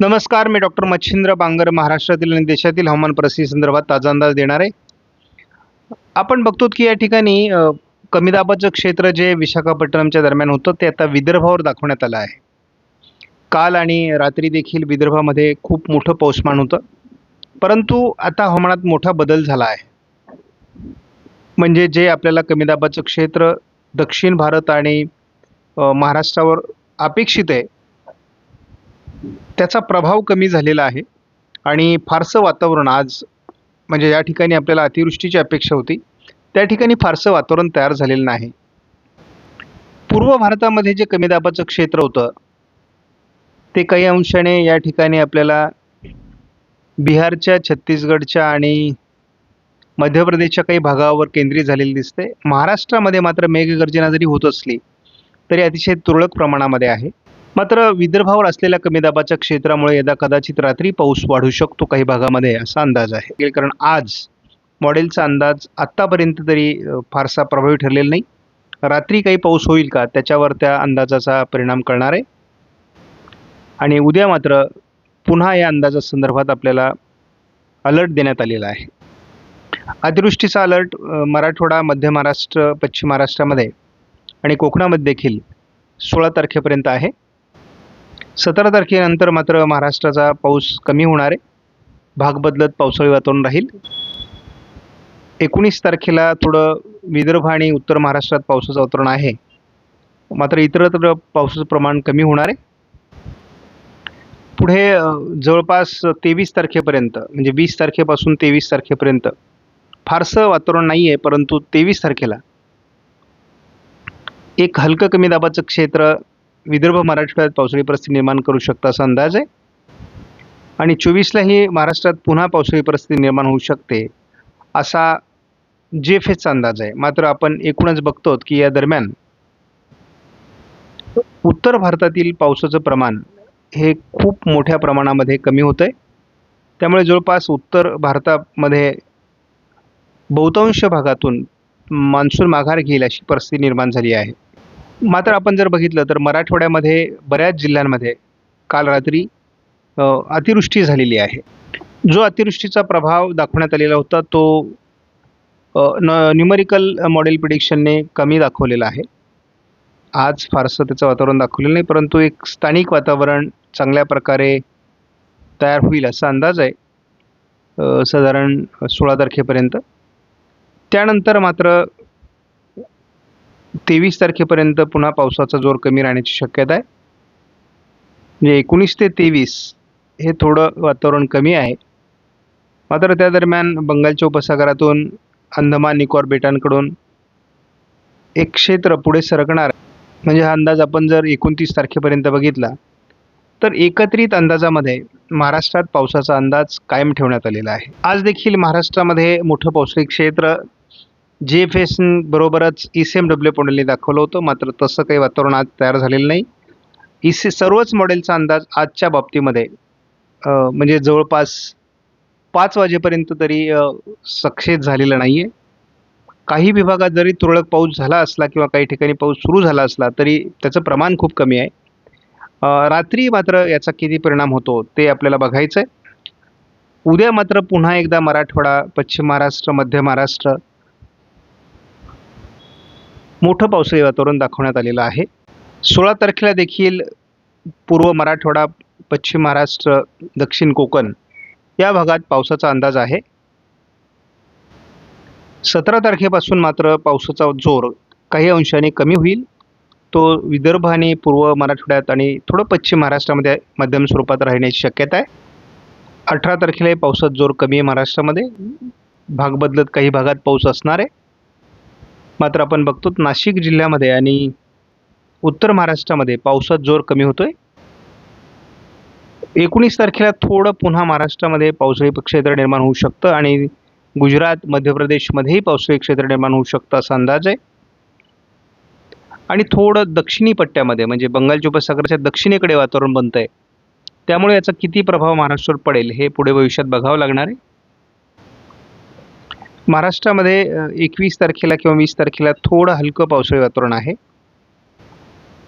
नमस्कार मी डॉक्टर मच्छिंद्र बांगर महाराष्ट्रातील आणि देशातील हवामान परिस्थिती संदर्भात ताजा अंदाज देणार. आहे आपण बघतो की या ठिकाणी कमी दाबाचं क्षेत्र जे विशाखापट्टणमच्या दरम्यान होतं ते आता विदर्भावर दाखवण्यात आलं आहे. काल आणि रात्री देखील विदर्भामध्ये खूप मोठं पाऊसमान होतं. परंतु आता हवामानात मोठा बदल झाला आहे. म्हणजे जे आपल्याला कमी दाबाचं क्षेत्र दक्षिण भारत आणि महाराष्ट्रावर अपेक्षित आहे त्याचा प्रभाव कमी झालेला आहे. आणि फारसं वातावरण आज म्हणजे या ठिकाणी आपल्याला अतिवृष्टीची अपेक्षा होती. त्या ठिकाणी फारसं वातावरण तयार झालेलं नाही. पूर्व भारतामध्ये जे कमी दाबाचं क्षेत्र होतं ते काही अंशाने या ठिकाणी आपल्याला बिहारच्या छत्तीसगडच्या आणि मध्य प्रदेशच्या काही भागावर केंद्रित झालेली दिसते महाराष्ट्रामध्ये मात्र मेघगर्जना जरी होत असली तरी अतिशय तुरळक प्रमाणामध्ये आहे. मात्र विदर्भावर असलेल्या कमी दाबाच्या क्षेत्रामुळे यदा कदाचित रात्री पाऊस वाढू शकतो काही भागामध्ये असा अंदाज आहे. कारण आज मॉडेलचा अंदाज आत्तापर्यंत तरी फारसा प्रभावी ठरलेला नाही. रात्री काही पाऊस होईल का? त्याच्यावर त्या अंदाजाचा परिणाम करणार आहे. आणि उद्या मात्र पुन्हा या अंदाजासंदर्भात आपल्याला अलर्ट देण्यात आलेला आहे. अतिवृष्टीचा अलर्ट मराठवाडा मध्य महाराष्ट्र पश्चिम महाराष्ट्रामध्ये आणि कोकणामध्ये देखील सोळा तारखेपर्यंत आहे. सतरा तारखेनंतर मात्र महाराष्ट्राचा पाऊस कमी होणार आहे. भाग बदलत पावसाळी वातावरण राहील. एकोणीस तारखेला थोडं विदर्भ आणि उत्तर महाराष्ट्रात पावसाचं वातावरण आहे. मात्र इतरत्र पावसाचं प्रमाण कमी होणार आहे. पुढे जवळपास तेवीस तारखेपर्यंत म्हणजे वीस तारखेपासून तेवीस तारखेपर्यंत फारसं वातावरण नाही आहे परंतु तेवीस तारखेला एक हलकं कमी दाबाचं क्षेत्र विदर्भ महाराष्ट्रात पावसाळी परिस्थिती निर्माण करू शकता असा अंदाज आहे. आणि चोवीसलाही महाराष्ट्रात पुन्हा पावसाळी परिस्थिती निर्माण होऊ शकते असा जे फेसचा अंदाज आहे. मात्र आपण एकूणच बघतो की या दरम्यान उत्तर भारतातील पावसाचं प्रमाण हे खूप मोठ्या प्रमाणामध्ये कमी होतं आहे त्यामुळे जवळपास उत्तर भारतामध्ये बहुतांश भागातून मान्सून माघार घेईल अशी परिस्थिती निर्माण झाली आहे. मात्र आपण जर बघितलं तर मराठवाड्यामध्ये बऱ्याच जिल्ह्यांमध्ये काल रात्री अतिवृष्टी झालेली आहे. जो अतिवृष्टीचा प्रभाव दाखवण्यात आलेला होता तो न न्यूमरिकल मॉडेल प्रिडिक्शनने कमी दाखवलेला आहे. आज फारसं त्याचं वातावरण दाखवलेलं नाही परंतु एक स्थानिक वातावरण चांगल्या प्रकारे तयार होईल असा अंदाज आहे साधारण सोळा तारखेपर्यंत. त्यानंतर मात्र तेवीस तारखेपर्यंत पुन्हा पावसाचा जोर कमी राहण्याची शक्यता आहे. म्हणजे एकोणीस ते तेवीस हे थोडं वातावरण कमी आहे. मात्र त्या दरम्यान बंगालच्या उपसागरातून अंदमान निकोबार बेटांकडून एक क्षेत्र पुढे सरकणार. म्हणजे हा अंदाज आपण जर एकोणतीस तारखेपर्यंत बघितला तर एकत्रित अंदाजामध्ये महाराष्ट्रात पावसाचा अंदाज कायम ठेवण्यात आलेला आहे. आज देखील महाराष्ट्रामध्ये मोठं पावसाळी क्षेत्र जे एफ एस बरोबरच ई सी एम डब्ल्यू मॉडेलने दाखवलं होतं. मात्र तसं काही वातावरण आज तयार झालेलं नाही. ई सी सर्वच मॉडेलचा अंदाज आजच्या बाबतीमध्ये म्हणजे जवळपास पाच वाजेपर्यंत तरी सक्सेस झालेला नाही आहे काही विभागात जरी तुरळक पाऊस झाला असला किंवा काही ठिकाणी पाऊस सुरू झाला असला तरी त्याचं प्रमाण खूप कमी आहे. रात्री मात्र याचा किती परिणाम होतो ते आपल्याला बघायचं आहे उद्या मात्र पुन्हा एकदा मराठवाडा पश्चिम महाराष्ट्र मध्य महाराष्ट्र मोठं पावसाळी वातावरण दाखवण्यात आलेलं आहे. सोळा तारखेला देखील पूर्व मराठवाडा पश्चिम महाराष्ट्र दक्षिण कोकण या भागात पावसाचा अंदाज आहे. सतरा तारखेपासून मात्र पावसाचा जोर काही अंशाने कमी होईल. तो विदर्भ आणि पूर्व मराठवाड्यात आणि थोडं पश्चिम महाराष्ट्रामध्ये मध्यम स्वरूपात राहण्याची शक्यता आहे. अठरा तारखेला पावसात जोर कमी आहे महाराष्ट्रामध्ये. भाग बदलत काही भागात पाऊस असणार आहे. मात्र आपण बघतो नाशिक जिल्ह्यामध्ये आणि उत्तर महाराष्ट्रामध्ये पावसात जोर कमी होतोय. एकोणीस तारखेला थोडं पुन्हा महाराष्ट्रामध्ये पावसाळी क्षेत्र निर्माण होऊ शकतं आणि गुजरात मध्य प्रदेशमध्येही पावसाळी क्षेत्र निर्माण होऊ शकतं असा अंदाज आहे. आणि थोडं दक्षिणी पट्ट्यामध्ये म्हणजे बंगालच्या उपसागराच्या दक्षिणेकडे वातावरण बनतं आहे त्यामुळे याचा किती प्रभाव महाराष्ट्रावर पडेल हे पुढे भविष्यात बघावं लागणार आहे. महाराष्ट्रामध्ये एकवीस तारखेला किंवा वीस तारखेला थोडं हलकं पावसाळी वातावरण आहे.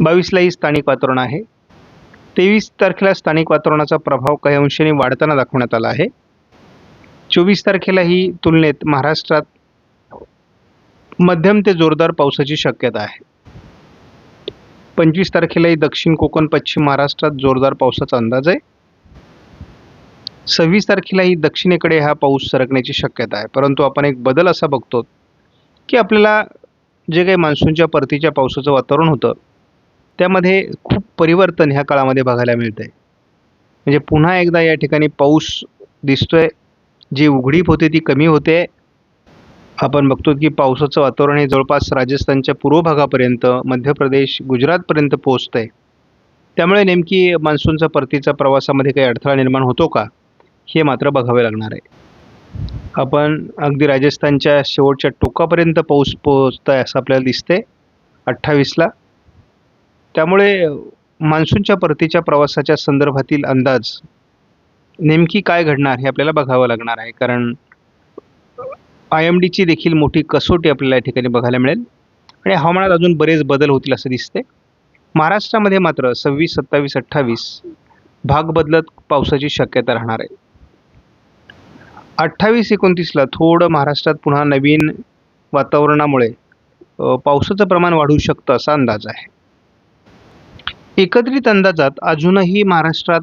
बावीसलाही स्थानिक वातावरण आहे. तेवीस तारखेला स्थानिक वातावरणाचा प्रभाव काही अंशाने वाढताना दाखवण्यात आला आहे. चोवीस तारखेला ही तुलनेत महाराष्ट्रात मध्यम ते जोरदार पावसाची शक्यता आहे. पंचवीस तारखेलाही दक्षिण कोकण पश्चिम महाराष्ट्रात जोरदार पावसाचा अंदाज आहे. सव्वीस तारखेलाही दक्षिणेकडे हा पाऊस सरकण्याची शक्यता आहे. परंतु आपण एक बदल असा बघतो की आपल्याला जे काही मान्सूनच्या परतीच्या पावसाचं वातावरण होतं त्यामध्ये खूप परिवर्तन ह्या काळामध्ये बघायला मिळतं आहे म्हणजे पुन्हा एकदा या ठिकाणी पाऊस दिसतोय जी उघडीप होते ती कमी होते. आपण बघतो की पावसाचं वातावरण हे जवळपास राजस्थानच्या पूर्व भागापर्यंत मध्य प्रदेश गुजरातपर्यंत पोहोचतं आहे त्यामुळे नेमकी मान्सूनचा परतीचा प्रवासामध्ये काही अडथळा निर्माण होतो का? हे मात्र बघावे लागणार आहे. आपण अगदी राजस्थानच्या शेवटच्या टोकापर्यंत पाऊस पोहोचत आहे असं आपल्याला दिसते अठ्ठावीसला. त्यामुळे मान्सूनच्या परतीच्या प्रवासाच्या संदर्भातील अंदाज नेमकी काय घडणार हे आपल्याला बघावं लागणार आहे. कारण आय एम डीची देखील मोठी कसोटी आपल्याला या ठिकाणी बघायला मिळेल. आणि हवामानात अजून बरेच बदल होतील असं दिसते महाराष्ट्रामध्ये मात्र सव्वीस सत्तावीस अठ्ठावीस भाग बदलत पावसाची शक्यता राहणार आहे. अठ्ठावीस एकोणतीसला थोडं महाराष्ट्रात पुन्हा नवीन वातावरणामुळे पावसाचं प्रमाण वाढू शकतं असा अंदाज आहे. एकत्रित अंदाजात अजूनही महाराष्ट्रात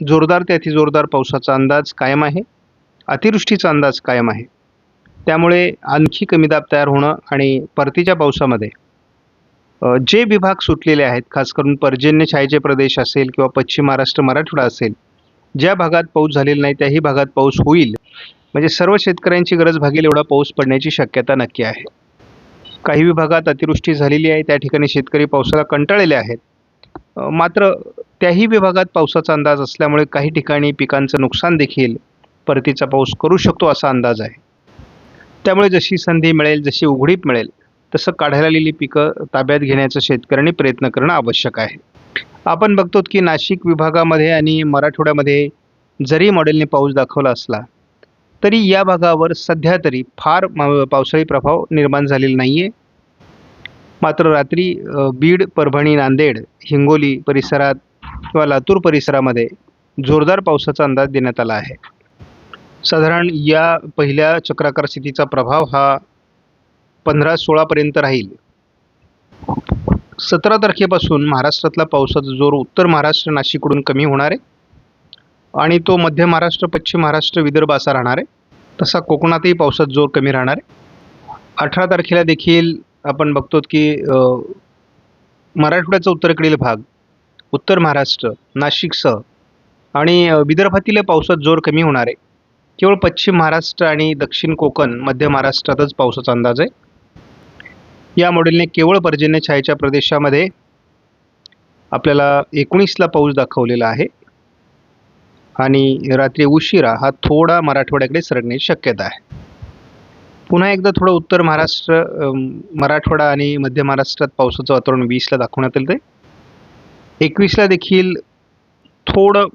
जोरदार ते अतिजोरदार पावसाचा अंदाज कायम आहे. अतिवृष्टीचा अंदाज कायम आहे. त्यामुळे आणखी कमी दाब तयार होणं आणि परतीच्या पावसामध्ये जे विभाग सुटलेले आहेत खास करून पर्जन्य छायेचे प्रदेश असेल किंवा पश्चिम महाराष्ट्र मराठवाडा असेल ज्या भागात पाऊस झालेला नाही त्याही भागात पाऊस होईल. म्हणजे सर्व शेतकऱ्यांची गरज भागेल एवढा पाऊस पडण्याची शक्यता नक्की आहे. काही विभागात अतिवृष्टी झालेली आहे त्या ठिकाणी शेतकरी पावसाला कंटाळलेले आहेत. मात्र त्याही विभागात पावसाचा अंदाज असल्यामुळे काही ठिकाणी पिकांचं नुकसान देखील परतीचा पाऊस करू शकतो असा अंदाज आहे. त्यामुळे जशी संधी मिळेल जशी उघडीप मिळेल तसं काढायला आलेली पिकं ताब्यात घेण्याचं शेतकऱ्यांनी प्रयत्न करणं आवश्यक आहे. आपण बघतो की नाशिक विभागामध्ये आणि मराठवाड्यामध्ये जरी मॉडेलने पाऊस दाखवला असला तरी या भागावर सध्या तरी फार मा- पावसाळी प्रभाव निर्माण झालेला नाही आहे मात्र रात्री बीड परभणी नांदेड हिंगोली परिसरात किंवा लातूर परिसरामध्ये जोरदार पावसाचा अंदाज देण्यात आला आहे. साधारण या पहिल्या चक्राकार स्थितीचा प्रभाव हा पंधरा सोळापर्यंत राहील. सतरा तारखेपासून महाराष्ट्रातला पावसाचा जोर उत्तर महाराष्ट्र नाशिककडून कमी होणार आहे. आणि तो मध्य महाराष्ट्र पश्चिम महाराष्ट्र विदर्भ असा राहणार आहे. तसा कोकणातही पावसाचा जोर कमी राहणार आहे. अठरा तारखेला देखील आपण बघतो की मराठवाड्याचा उत्तरेकडील भाग उत्तर महाराष्ट्र नाशिकसह आणि विदर्भातील पावसात जोर कमी होणार आहे. केवळ पश्चिम महाराष्ट्र आणि दक्षिण कोकण मध्य महाराष्ट्रातच पावसाचा अंदाज आहे. या मॉडेलने केवळ पर्जन्य छायेच्या प्रदेशामध्ये आपल्याला एकोणीसला पाऊस दाखवलेला आहे. आणि रात्री उशिरा हा थोडा मराठवाड्याकडे सरकण्याची शक्यता आहे. पुन्हा एकदा थोडं उत्तर महाराष्ट्र मराठवाडा आणि मध्य महाराष्ट्रात पावसाचं वातावरण वीसला दाखवण्यात आलं ते एकवीसला देखील थोडं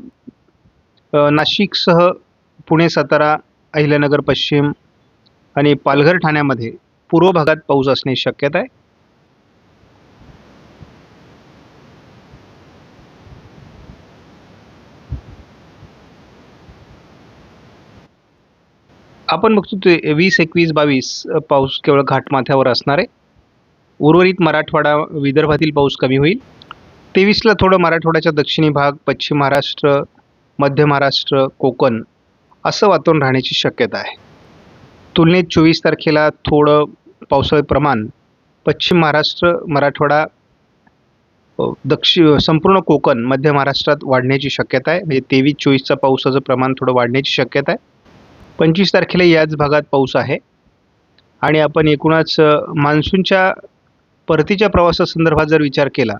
नाशिकसह पुणे सातारा अहिल्यानगर पश्चिम आणि पालघर ठाण्यामध्ये पूर्व भागात पाऊस असण्याची शक्यता आहे? आपण बघतो ते वीस एकवीस बावीस पाऊस केवळ घाटमाथ्यावर असणार आहे. उर्वरित मराठवाडा विदर्भातील पाऊस कमी होईल. तेवीसला थोडं मराठवाड्याचा दक्षिणी भाग पश्चिम महाराष्ट्र मध्य महाराष्ट्र कोकण असं वातावरण राहण्याची शक्यता आहे. तुलनेत चोवीस तारखेला थोडं पावसाळी प्रमाण पश्चिम महाराष्ट्र मराठवाडा दक्षिण संपूर्ण कोकण मध्य महाराष्ट्रात वाढण्याची शक्यता आहे. म्हणजे तेवीस चोवीसचा पावसाचं प्रमाण थोडं वाढण्याची शक्यता आहे. पंचवीस तारखेला याच भागात पाऊस आहे. आणि आपण एकूणच मान्सूनच्या परतीच्या प्रवासासंदर्भात जर विचार केला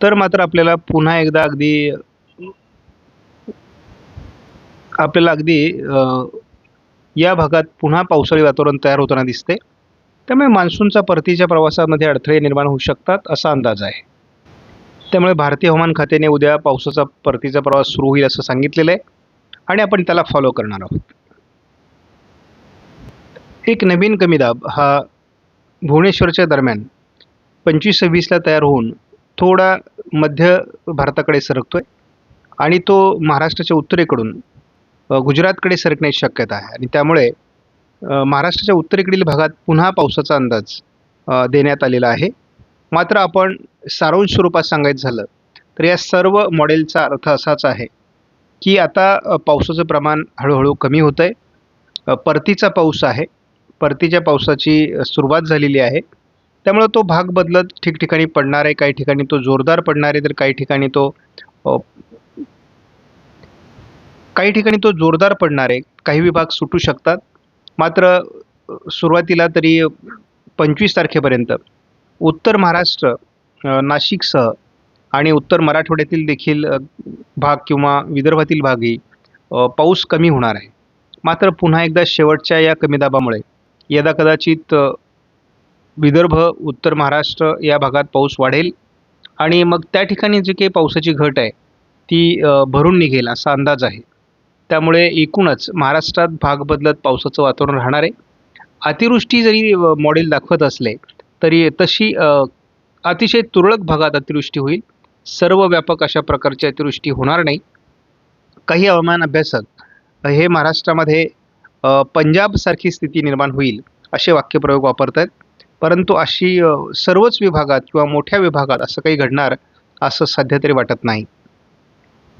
तर मात्र आपल्याला पुन्हा एकदा अगदी आपल्याला अगदी या भागात पुन्हा पावसाळी वातावरण तयार होताना दिसते. त्यामुळे मान्सूनचा परतीच्या प्रवासामध्ये अडथळे निर्माण होऊ शकतात असा अंदाज आहे. त्यामुळे भारतीय हवामान खात्याने उद्या पावसाचा परतीचा प्रवास सुरू होईल असं सांगितलेलं आहे आणि आपण त्याला फॉलो करणार आहोत. एक नवीन कमी दाब हा भुवनेश्वरच्या दरम्यान पंचवीस सव्वीसला तयार होऊन थोडा मध्य भारताकडे सरकतो आहे आणि तो महाराष्ट्राच्या उत्तरेकडून गुजरातकडे सरकण्याची शक्यता आहे. आणि त्यामुळे महाराष्ट्राच्या उत्तरेकडील भागात पुन्हा पावसाचा अंदाज देण्यात आलेला आहे. मात्र आपण सारांश स्वरूपात सांगायचं झालं तर या सर्व मॉडेलचा अर्थ असाच आहे की आता पावसाचं प्रमाण हळूहळू कमी होतं आहे परतीचा पाऊस आहे. परतीच्या पावसाची सुरुवात झालेली आहे. त्यामुळे तो भाग बदलत ठिकठिकाणी पडणार आहे. काही ठिकाणी तो जोरदार पडणार आहे. तर काही ठिकाणी तो काही ठिकाणी तो जोरदार पडणार आहे. काही विभाग सुटू शकतात. मात्र सुरुवातीला तरी पंचवीस तारखेपर्यंत उत्तर महाराष्ट्र नाशिकसह आणि उत्तर मराठवाड्यातील देखील भाग किंवा विदर्भातील भागही पाऊस कमी होणार आहे. मात्र पुन्हा एकदा शेवटच्या या कमी दाबामुळे यदा कदाचित विदर्भ उत्तर महाराष्ट्र या भागात पाऊस वाढेल आणि मग त्या ठिकाणी जी काही पावसाची घट आहे ती भरून निघेल असा अंदाज आहे. त्यामुळे एकूणच महाराष्ट्रात भाग बदलत पावसाचं वातावरण राहणार आहे. अतिवृष्टी जरी मॉडेल दाखवत असले तरी तशी अतिशय तुरळक भागात अतिवृष्टी होईल. सर्व व्यापक अशा प्रकारची अतिवृष्टी होणार नाही. काही हवामान अभ्यासक हे महाराष्ट्रामध्ये पंजाबसारखी स्थिती निर्माण होईल असे वाक्यप्रयोग वापरत आहेत परंतु अशी सर्वच विभागात किंवा मोठ्या विभागात असं काही घडणार असं सध्या तरी वाटत नाही.